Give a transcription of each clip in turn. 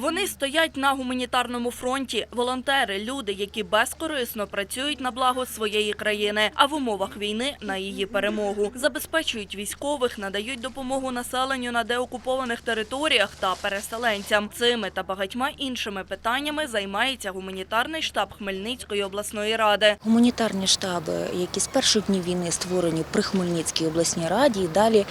Вони стоять на гуманітарному фронті. Волонтери, люди, які безкорисно працюють на благо своєї країни, а в умовах війни на її перемогу забезпечують військових, надають допомогу населенню на деокупованих територіях та переселенцям. Цими та багатьма іншими питаннями займається гуманітарний штаб Хмельницької обласної ради. Гуманітарні штаби, які з перших днів війни створені при Хмельницькій обласній раді, далі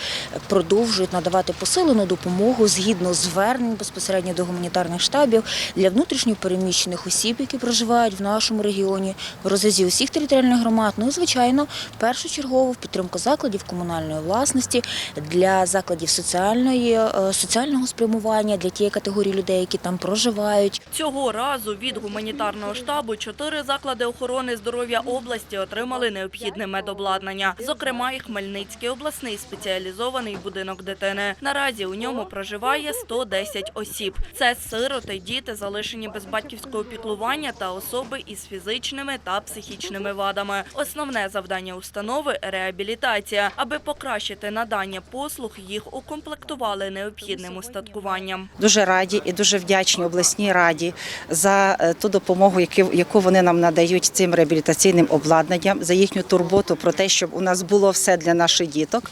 продовжують надавати посилену допомогу згідно звернень безпосередньо до гуманітарних штабів для внутрішньопереміщених осіб, які проживають в нашому регіоні, в розрізі усіх територіальних громад. Ну і звичайно, першочергово в підтримку закладів комунальної власності для закладів соціальної е, соціального спрямування для тієї категорії людей, які там проживають. Цього разу від гуманітарного штабу чотири заклади охорони здоров'я області отримали необхідне медобладнання. Зокрема, і Хмельницький обласний спеціалізований будинок дитини. Наразі у ньому проживає 110 осіб. Це сироти, діти, залишені без батьківського піклування та особи із фізичними та психічними вадами. Основне завдання установи реабілітація. Аби покращити надання послуг, їх укомплектували необхідним устаткуванням. Дуже раді і дуже вдячні обласній раді за е, ту допомогу, яку- вони нам надають цим реабілітаційним обладнанням, за їхню турботу про те, щоб у нас було все для наших діток,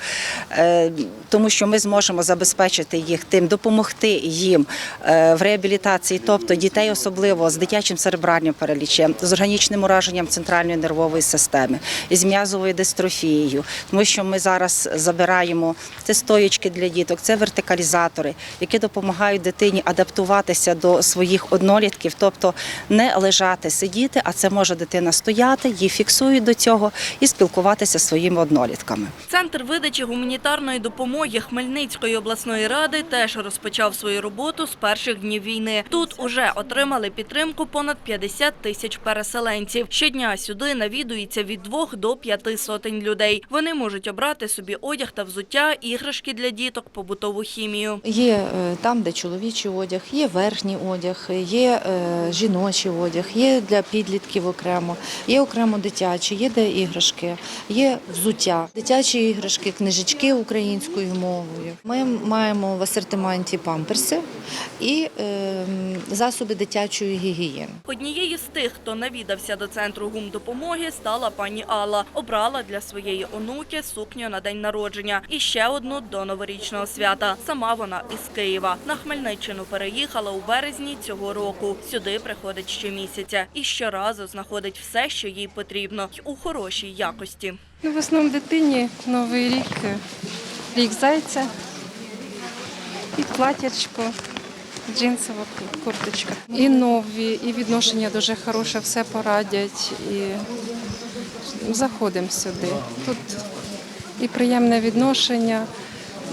Е, тому що ми зможемо забезпечити їх тим, допомогти їм е, в реабілітації, тобто дітей, особливо з дитячим церебральним паралічем, з органічним ураженням центральної нервової системи, з м'язовою дистрофією, тому що ми зараз забираємо це стоєчки для діток, це вертикалізатори, які допомагають дитині адаптуватися до своїх однолітків, тобто не лежати, сидіти, а це може дитина стояти, її фіксують до цього і спілкуватися зі своїми однолітками. Центр видачі гуманітарної допомоги Хмельницької обласної ради теж розпочав свою роботу з перших днів війни. Тут уже отримали підтримку понад 50 тисяч переселенців. Щодня сюди навідується від двох до п'яти сотень людей. Вони можуть обрати собі одяг та взуття, іграшки для діток, побутову хімію. Є е, там, де чоловічий одяг, є верхній одяг, є е, жіночий одяг, є для підлітків окремо, є окремо дитячі, є де іграшки, є взуття, дитячі іграшки, книжечки українською мовою. Ми маємо в асортименті памперси і е, засоби дитячої гігієни. Однією з тих, хто навідався до центру гумдопомоги, стала пані Алла. Обрала для своєї онуки сукню на день народження і ще одну до новорічного свята. Сама вона із Києва. На Хмельниччину переїхала у березні цього року. Сюди приходить щомісяця і щоразу знаходить все, що їй потрібно, й у хорошій якості. Ну, в основному дитині Новий рік, рік зайця, і платячко, джинсова курточка. І нові, і відношення дуже хороше, все порадять. І заходимо сюди. Тут і приємне відношення,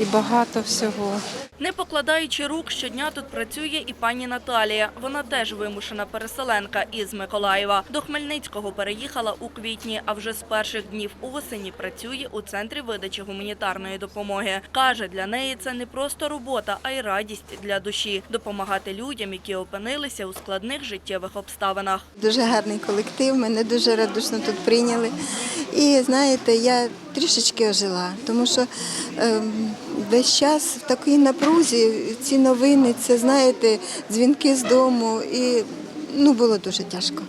і багато всього. Не покладаючи рук, щодня тут працює і пані Наталія. Вона теж вимушена переселенка із Миколаєва. До Хмельницького переїхала у квітні, а вже з перших днів у осені працює у центрі видачі гуманітарної допомоги. Каже, для неї це не просто робота, а й радість для душі допомагати людям, які опинилися у складних життєвих обставинах. Дуже гарний колектив, мене дуже радушно тут прийняли. І знаєте, я трішечки ожила, тому що ем, весь час в такій напрузі ці новини, це знаєте, дзвінки з дому, і ну було дуже тяжко.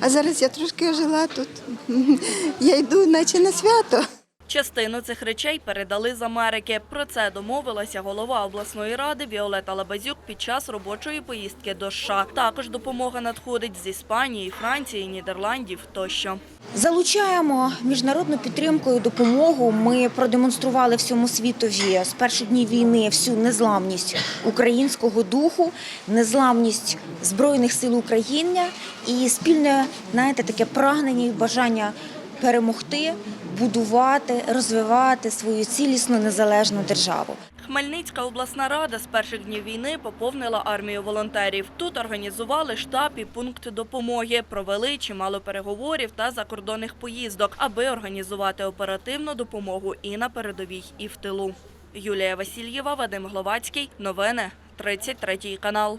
А зараз я трошки ожила тут. Я йду, наче на свято. Частину цих речей передали з Америки. Про це домовилася голова обласної ради Віолета Лабазюк під час робочої поїздки до США. Також допомога надходить з Іспанії, Франції, Нідерландів тощо. Залучаємо міжнародну підтримку і допомогу. Ми продемонстрували всьому світові з перших днів війни всю незламність українського духу, незламність збройних сил України і спільне, знаєте, таке прагнення і бажання перемогти, будувати, розвивати свою цілісну незалежну державу. Хмельницька обласна рада з перших днів війни поповнила армію волонтерів. Тут організували штаб і пункт допомоги, провели чимало переговорів та закордонних поїздок, аби організувати оперативну допомогу і на передовій, і в тилу. Юлія Васильєва, Вадим Гловацький. Новини 33 канал.